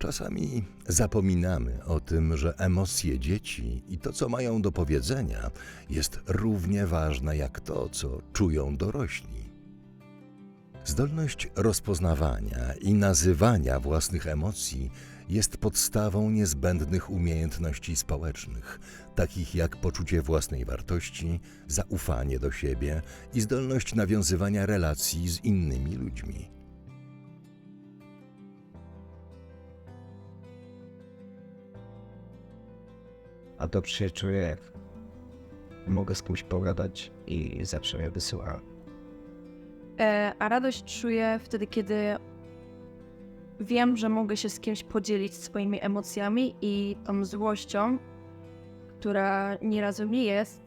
Czasami zapominamy o tym, że emocje dzieci i to, co mają do powiedzenia, jest równie ważne jak to, co czują dorośli. Zdolność rozpoznawania i nazywania własnych emocji jest podstawą niezbędnych umiejętności społecznych, takich jak poczucie własnej wartości, zaufanie do siebie i zdolność nawiązywania relacji z innymi ludźmi. A dobrze się czuję, jak mogę z kimś pogadać i zawsze mnie wysyła. E, a radość czuję wtedy, kiedy wiem, że mogę się z kimś podzielić swoimi emocjami i tą złością, która nieraz we mnie jest,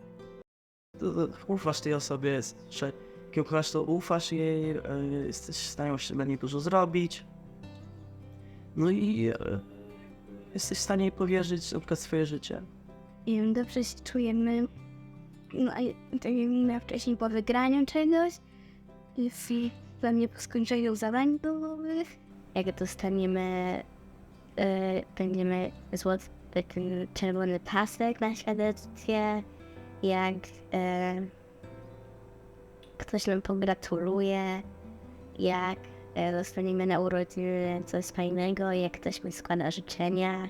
ufasz tej osobie, jest, że jak kochasz, to ufasz jej, e, jesteś w stanie dla niej dużo zrobić. No i e, jesteś w stanie jej powierzyć na przykład swoje życie. Dobrze się czujemy, no, a tak jak mówiłam wcześniej, po wygraniu czegoś, i dla mnie po skończeniu zadań domowych, jak dostaniemy, e, będziemy złoty ten czerwony pasek na świadectwie, jak e, ktoś nam pogratuluje, jak e, dostaniemy na urodziny coś fajnego, jak ktoś mi składa życzenia,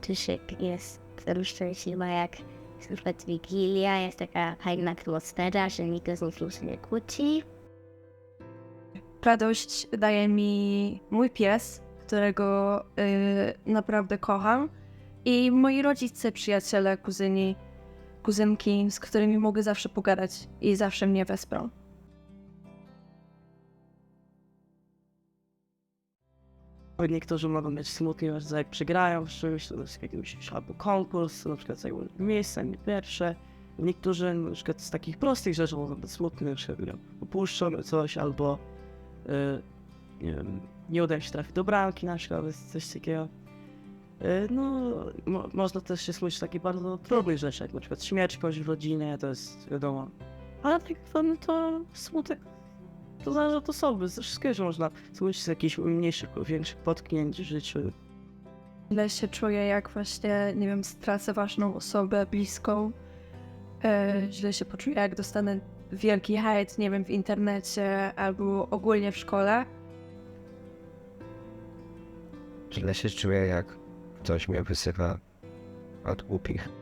czy się jest jestem szczęśliwa, jak przykład Wigilia, jest taka fajna atmosfera, że nikt z nikim się nie kłóci. radość daje mi mój pies, którego y, naprawdę kocham, i moi rodzice, przyjaciele, kuzyni, kuzynki, z którymi mogę zawsze pogadać i zawsze mnie wesprą. Niektórzy mogą być smutni, że jak przegrają w czymś, to jest jakiś albo konkurs, na przykład zajmują miejsce, nie pierwsze. Niektórzy na przykład z takich prostych rzeczy mogą być smutni, na przykład upuszczą coś albo e, nie wiem, nie uda się trafić do bramki na przykład, coś takiego. E, no, mo, można też się z takich bardzo trudnych rzeczy, jak na przykład śmierć kogoś w rodzinie, to jest wiadomo. Ale tak to, no to smutek to zależy od osoby, ze wszystkiego można smucić z jakichś mniejszych lub większych potknięć w życiu. Źle się czuję, jak właśnie, nie wiem, stracę ważną osobę bliską. E, źle się poczuję, jak dostanę wielki hejt, nie wiem, w internecie albo ogólnie w szkole. Źle się czuję, jak ktoś mnie wysyła od głupich.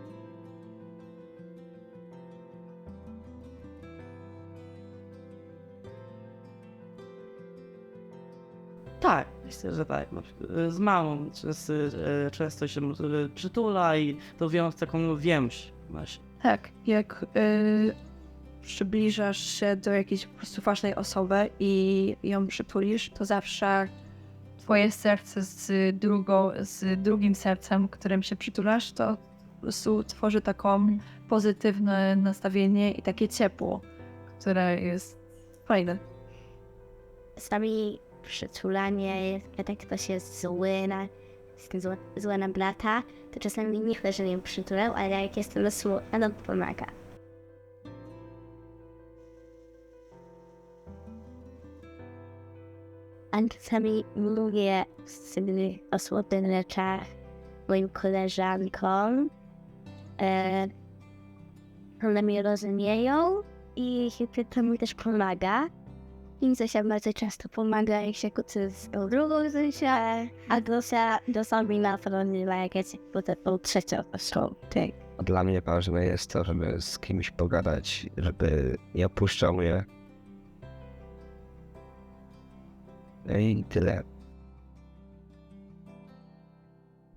Tak, myślę, że tak. Przykład, e, Z mamą często, e, często się e, przytula i to wiąże taką więź właśnie. Tak, jak y, przybliżasz się do jakiejś po prostu ważnej osoby i ją przytulisz, to zawsze twoje serce z, drugą, z drugim sercem, którym się przytulasz, to po prostu tworzy taką pozytywne nastawienie i takie ciepło, które jest fajne. Czasami przytulanie, jak ktoś jest zły na, jest zły, zły na brata, to czasami nie chcę, żeby mnie przytulał, ale jak jestem smutna, to pomaga. A czasami mówię z tymi o rzeczach moim koleżankom. E, one mnie rozumieją i chyba to mi też pomaga. I Zosia bardzo często pomaga, jak się kłócę z tą drugą Zosią, a Zosia czasami na pewno ma jakieś potem tą trzecią osobą. Tak. Dla mnie ważne jest to, żeby z kimś pogadać, żeby nie opuszczał mnie. No i tyle.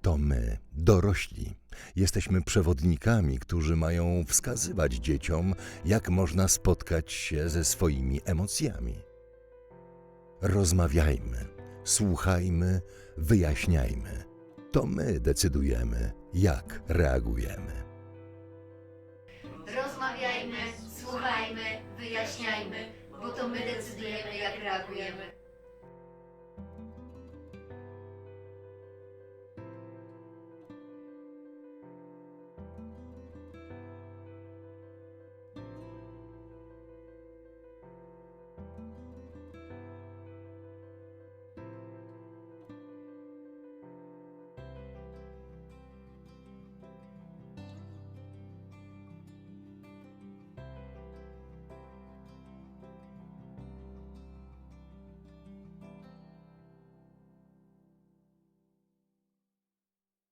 To my, dorośli, jesteśmy przewodnikami, którzy mają wskazywać dzieciom, jak można spotkać się ze swoimi emocjami. Rozmawiajmy, słuchajmy, wyjaśniajmy. To my decydujemy, jak reagujemy. Rozmawiajmy, słuchajmy, wyjaśniajmy, bo to my decydujemy, jak reagujemy.